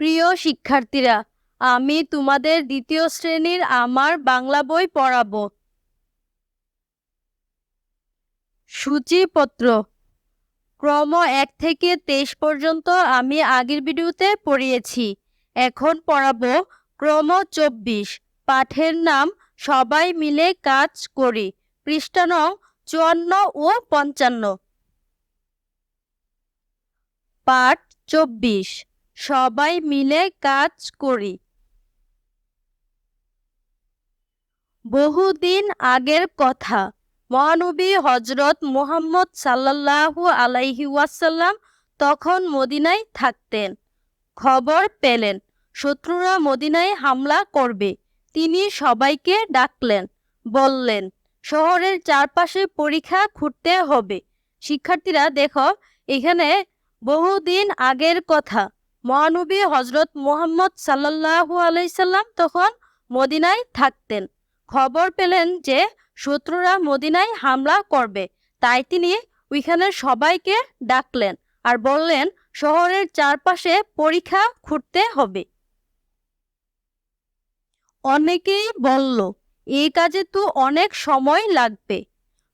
প্রিয় শিক্ষার্থীরা, আমি তোমাদের দ্বিতীয় শ্রেণির আমার বাংলা বই পড়াব। সূচিপত্র। ক্রম এক থেকে তেইশ পর্যন্ত আমি আগের ভিডিওতে পড়িয়েছি। এখন পড়াবো ক্রম চব্বিশ। পাঠের নাম সবাই মিলে কাজ করি। পৃষ্ঠা নং চুয়ান্ন ও পঞ্চান্ন। পাঠ চব্বিশ। সবাই মিলে কাজ করি। বহুদিন আগের কথা, মহানবী হজরত মোহাম্মদ সাল্লাল্লাহু আলাইহি ওয়াসাল্লাম তখন মদিনায় থাকতেন। খবর পেলেন, শত্রুরা মদিনায় হামলা করবে, তিনি সবাইকে ডাকলেন, বললেন, শহরের চারপাশে পরীক্ষা খুঁড়তে হবে। শিক্ষার্থীরা, দেখো, এখানে বহুদিন আগের কথা মহানবী হজরত মুহাম্মদ সাল্লাল্লাহু আলাইসাল্লাম তখন মদিনায় থাকতেন। খবর পেলেন যে শত্রুরা মদিনায় হামলা করবে, তাই তিনি ওইখানে সবাইকে ডাকলেন আর বললেন, শহরের চারপাশে পরীক্ষা খুঁড়তে হবে। অনেকেই বলল, এই কাজে তো অনেক সময় লাগবে।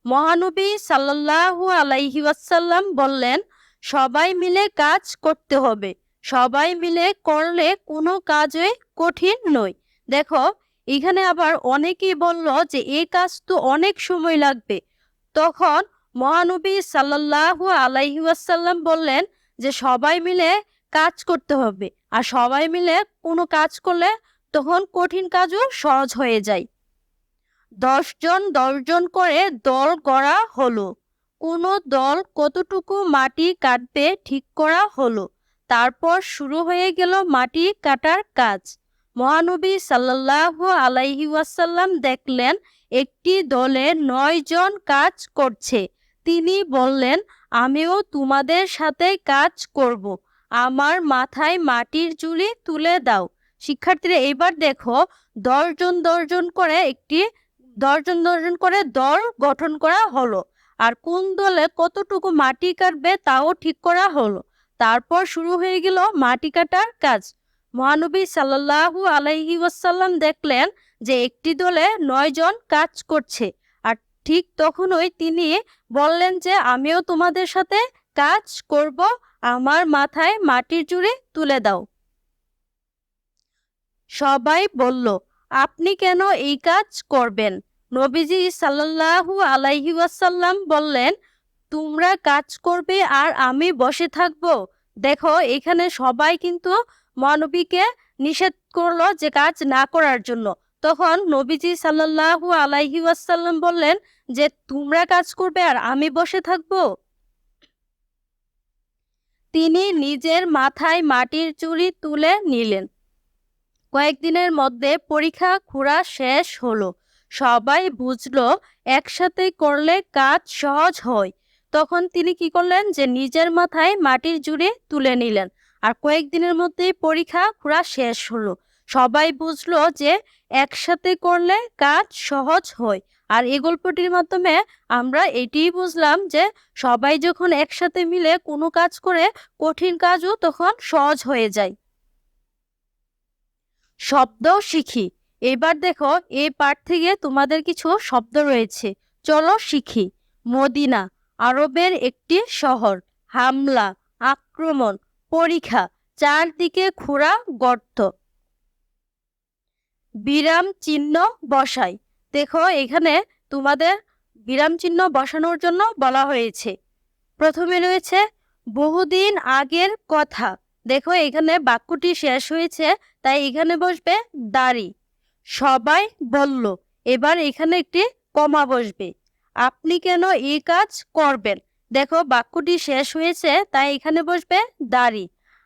মহানবী সাল্লাল্লাহু আলাইহি ওয়াসাল্লাম বললেন, সবাই মিলে কাজ করতে হবে। সবাই মিলে করলে কোনো কাজই কঠিন নয়। দেখো, এখানে আবার অনেকেই বলল যে এই কাজ তো অনেক সময় লাগবে। তখন মহানবী সাল্লাল্লাহু আলাইহি ওয়াসাল্লাম বললেন যে, সবাই মিলে কাজ করতে হবে। আর সবাই মিলে কোনো কাজ করলে তখন কঠিন কাজও সহজ হয়ে যায়। দশজন দশজন করে দল গড়া হলো। কোনো দল কতটুকু মাটি কাটবে ঠিক করা হলো। তারপর শুরু হয়ে গেল মাটি কাটার কাজ। মহানবী সাল্লাল্লাহু আলাইহি ওয়াসাল্লাম দেখলেন, একটি দলে নয় জন কাজ করছে। তিনি বললেন, আমিও তোমাদের সাথে কাজ করব। আমার মাথায় মাটির চুলি তুলে দাও। শিক্ষার্থীরা, এবার দেখো, দশজন দশজন করে একটি, দশজন দশজন করে দল গঠন করা হলো। আর কোন দলে কতটুকু মাটি কাটবে তাও ঠিক করা হলো। তারপর শুরু হয়ে গেল মাটি কাটার কাজ। মহানবী সাল্লাল্লাহু আলাইহি ওয়াসাল্লাম দেখলেন যে একটি দলে নয় জন কাজ করছে, আর ঠিক তখনই তিনি বললেন যে, আমিও তোমাদের সাথে কাজ করব, আমার মাথায় মাটির জুড়ে তুলে দাও। সবাই বলল, আপনি কেন এই কাজ করবেন? নবীজি সাল্লাল্লাহু আলাইহি ওয়াসাল্লাম বললেন তোমরা কাজ করবে আর আমি বসে থাকব। দেখো, এখানে সবাই কিন্তু মহানবীকে নিষেধ করল যে কাজ না করার জন্য। তখন নবীজি সাল্লাল্লাহু আলাইহি ওয়াসাল্লাম বললেন যে, তোমরা কাজ করবে আর আমি বসে থাকব? তিনি নিজের মাথায় মাটির চুরি তুলে নিলেন। কয়েকদিনের মধ্যে পরীক্ষা খুঁড়া শেষ হলো। সবাই বুঝলো, একসাথে করলে কাজ সহজ হয়। তখন তিনি কি করলেন যে নিজের মাথায় মাটির জুড়ে তুলে নিলেন। আর কয়েকদিনের মধ্যেই পরীক্ষা খুঁড়া শেষ হলো। সবাই বুঝলো যে একসাথে করলে কাজ সহজ হয়। আর এই গল্পটির মাধ্যমে আমরা এটিই বুঝলাম যে সবাই যখন একসাথে মিলে কোনো কাজ করে, কঠিন কাজও তখন সহজ হয়ে যায়। শব্দ শিখি। এবার দেখো এই পাঠ থেকে তোমাদের কিছু শব্দ রয়েছে। চলো শিখি। মদিনা। আরবের একটি শহর। হামলা, আক্রমণ, পরীক্ষা, চারদিকে খোঁড়া গর্ত। বিরাম চিহ্ন বসাই। দেখো, এখানে তোমাদের বিরাম চিহ্ন বসানোর জন্য বলা হয়েছে। প্রথমে রয়েছে, বহুদিন আগের কথা। দেখো, এখানে বাক্যটি শেষ হয়েছে, তাই এখানে বসবে দাড়ি। সবাই বলল, এবার এখানে একটি কমা বসবে। আপনি কেন এই কাজ করবেন? দেখো, বাক্যটি শেষ হয়েছে, তাই এখানে বসবে দাড়ি।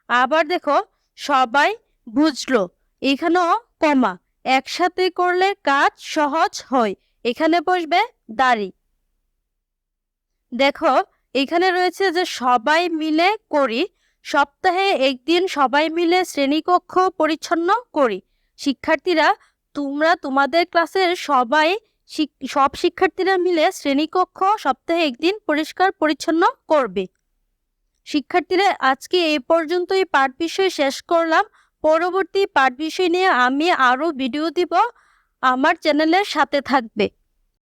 আবার দেখো, সবাই বুঝলো, এখানেও কমা। একসাথে করলে কাজ সহজ হয়। এখানে বসবে দাড়ি। দেখো, এখানে রয়েছে যে সবাই মিলে করি, সপ্তাহে একদিন সবাই মিলে শ্রেণীকক্ষ পরিচ্ছন্ন করি। শিক্ষার্থীরা, তোমরা তোমাদের ক্লাসের সবাই সব শিক্ষার্থীরা মিলে শ্রেণীকক্ষ সপ্তাহে একদিন পরিষ্কার পরিচ্ছন্ন করবে। শিক্ষার্থীরা, আজকে এই পর্যন্তই পাঠ বিষয় শেষ করলাম। পরবর্তী পাঠ বিষয় নিয়ে আমি আরও ভিডিও দিব। আমার চ্যানেলের সাথে থাকবে।